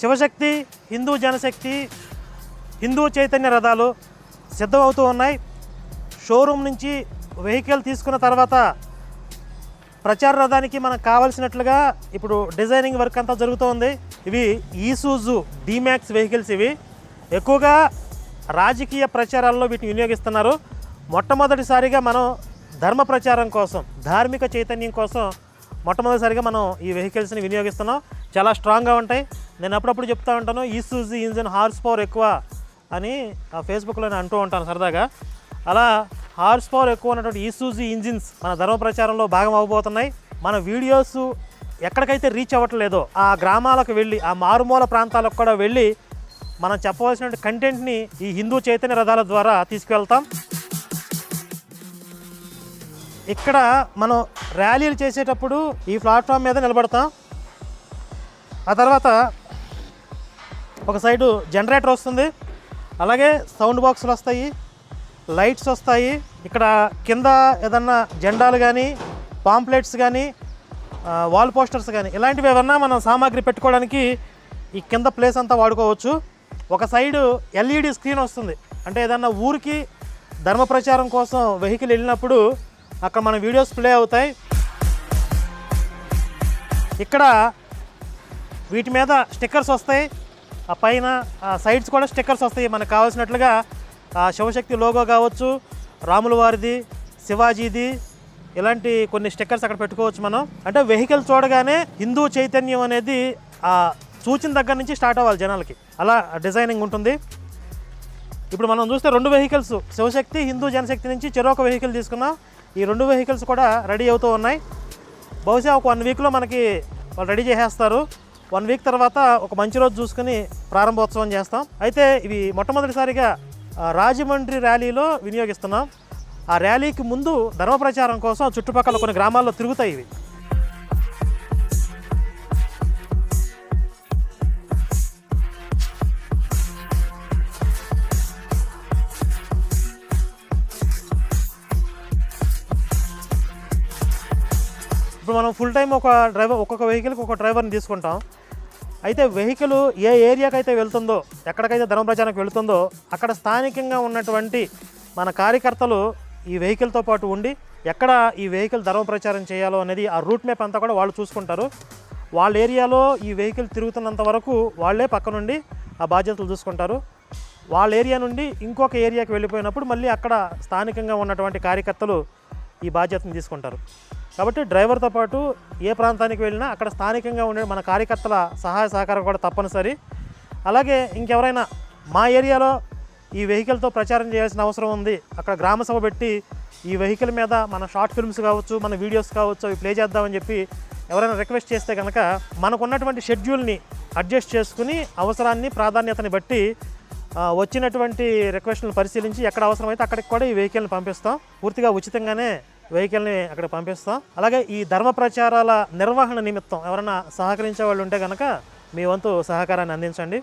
శివశక్తి హిందూ జనశక్తి హిందూ చైతన్య రథాలు సిద్ధమవుతూ ఉన్నాయి. షోరూమ్ నుంచి వెహికల్ తీసుకున్న తర్వాత ప్రచార రథానికి మనకు కావాల్సినట్లుగా ఇప్పుడు డిజైనింగ్ వర్క్ అంతా జరుగుతోంది ఇవి ఈసూజు డీమ్యాక్స్ వెహికల్స్ ఇవి. ఎక్కువగా రాజకీయ ప్రచారాల్లో వీటిని వినియోగిస్తున్నారు. మొట్టమొదటిసారిగా మనం ధర్మ ప్రచారం కోసం ధార్మిక చైతన్యం కోసం మొట్టమొదటిసారిగా మనం ఈ వెహికల్స్ని వినియోగిస్తున్నాం. చాలా స్ట్రాంగ్గా ఉంటాయి. నేను అప్పుడప్పుడు చెప్తా ఉంటాను ఈసూజీ ఇంజిన్ హార్స్ పవర్ ఎక్కువ అని ఆ ఫేస్బుక్లో నేను అంటూ ఉంటాను సరదాగా. అలా హార్స్ పవర్ ఎక్కువ ఉన్నటువంటి ఈసూజీ ఇంజిన్స్ మన ధర్మ ప్రచారంలో భాగం అవబోతున్నాయి. మన వీడియోస్ ఎక్కడికైతే రీచ్ అవ్వట్లేదో ఆ గ్రామాలకు వెళ్ళి ఆ మారుమూల ప్రాంతాలకు కూడా వెళ్ళి మనం చెప్పవలసిన కంటెంట్ని ఈ హిందూ చైతన్య రథాల ద్వారా తీసుకువెళ్తాం. ఇక్కడ మనం ర్యాలీలు చేసేటప్పుడు ఈ ప్లాట్ఫామ్ మీద నిలబడతాం. ఆ తర్వాత ఒక సైడు జనరేటర్ వస్తుంది. అలాగే సౌండ్ బాక్సులు వస్తాయి. లైట్స్ వస్తాయి. ఇక్కడ కింద ఏదన్నా జెండాలు కానీ పాంప్లెట్స్ కానీ వాల్ పోస్టర్స్ కానీ ఇలాంటివి ఏమన్నా మనం సామాగ్రి పెట్టుకోవడానికి ఈ కింద ప్లేస్ అంతా వాడుకోవచ్చు. ఒక సైడు ఎల్ఈడి స్క్రీన్ వస్తుంది. అంటే ఏదన్నా ఊరికి ధర్మ ప్రచారం కోసం వెహికల్ వెళ్ళినప్పుడు అక్కడ మన వీడియోస్ ప్లే అవుతాయి. ఇక్కడ వీటి మీద స్టిక్కర్స్ వస్తాయి. ఆ పైన సైడ్స్ కూడా స్టిక్కర్స్ వస్తాయి. మనకు కావాల్సినట్లుగా ఆ శివశక్తి లోగో కావచ్చు రాముల వారిది శివాజీది ఇలాంటి కొన్ని స్టిక్కర్స్ అక్కడ పెట్టుకోవచ్చు మనం. అంటే వెహికల్ చూడగానే హిందూ చైతన్యం అనేది ఆ సూచన దగ్గర నుంచి స్టార్ట్ అవ్వాలి జనాలకి. అలా డిజైనింగ్ ఉంటుంది. ఇప్పుడు మనం చూస్తే రెండు వెహికల్స్ శివశక్తి హిందూ జనశక్తి నుంచి చెరొక వెహికల్ తీసుకున్నాం. ఈ రెండు వెహికల్స్ కూడా రెడీ అవుతూ ఉన్నాయి. బహుశా ఒక వన్ వీక్లో మనకి వాళ్ళు రెడీ చేసేస్తారు. వన్ వీక్ తర్వాత ఒక మంచి రోజు చూసుకుని ప్రారంభోత్సవం చేస్తాం. అయితే ఇవి మొట్టమొదటిసారిగా రాజమండ్రి ర్యాలీలో వినియోగిస్తున్నాం. ఆ ర్యాలీకి ముందు ధర్మ ప్రచారం కోసం చుట్టుపక్కల కొన్ని గ్రామాల్లో తిరుగుతాయి ఇవి. ఇప్పుడు మనం ఫుల్ టైం ఒక డ్రైవర్ ఒక్కొక్క వెహికల్కి ఒక డ్రైవర్ని తీసుకుంటాం. అయితే వెహికల్ ఏ ఏరియాకి అయితే వెళ్తుందో ఎక్కడికైతే ధర్మ ప్రచారానికి వెళ్తుందో అక్కడ స్థానికంగా ఉన్నటువంటి మన కార్యకర్తలు ఈ వెహికల్తో పాటు ఉండి ఎక్కడ ఈ వెహికల్ ధర్మ ప్రచారం చేయాలో అనేది ఆ రూట్ మ్యాప్ అంతా కూడా వాళ్ళు చూసుకుంటారు. వాళ్ళ ఏరియాలో ఈ వెహికల్ తిరుగుతున్నంత వరకు వాళ్ళే పక్క నుండి ఆ బాధ్యతలు చూసుకుంటారు వాళ్ళ ఏరియా నుండి ఇంకొక ఏరియాకి వెళ్ళిపోయినప్పుడు మళ్ళీ అక్కడ స్థానికంగా ఉన్నటువంటి కార్యకర్తలు ఈ బాధ్యతను తీసుకుంటారు. కాబట్టి డ్రైవర్తో పాటు ఏ ప్రాంతానికి వెళ్ళినా అక్కడ స్థానికంగా ఉండే మన కార్యకర్తల సహాయ సహకారం కూడా తప్పనిసరి. అలాగే ఇంకెవరైనా మా ఏరియాలో ఈ వెహికల్తో ప్రచారం చేయాల్సిన అవసరం ఉంది. అక్కడ గ్రామసభ పెట్టి ఈ వెహికల్ మీద మన షార్ట్ ఫిల్మ్స్ కావచ్చు మన వీడియోస్ కావచ్చు అవి ప్లే చేద్దామని చెప్పి ఎవరైనా రిక్వెస్ట్ చేస్తే కనుక మనకున్నటువంటి షెడ్యూల్ని అడ్జస్ట్ చేసుకుని అవసరాన్ని ప్రాధాన్యతని బట్టి వచ్చినటువంటి రిక్వెస్ట్లను పరిశీలించి ఎక్కడ అవసరమైతే అక్కడికి కూడా ఈ వెహికల్ని పంపిస్తాం. పూర్తిగా ఉచితంగానే వెహికల్ని అక్కడ పంపిస్తాం. అలాగే ఈ ధర్మ ప్రచారాల నిర్వహణ నిమిత్తం ఎవరైనా సహకరించే వాళ్ళు ఉంటే కనుక మీ వంతు సహకారాన్ని అందించండి.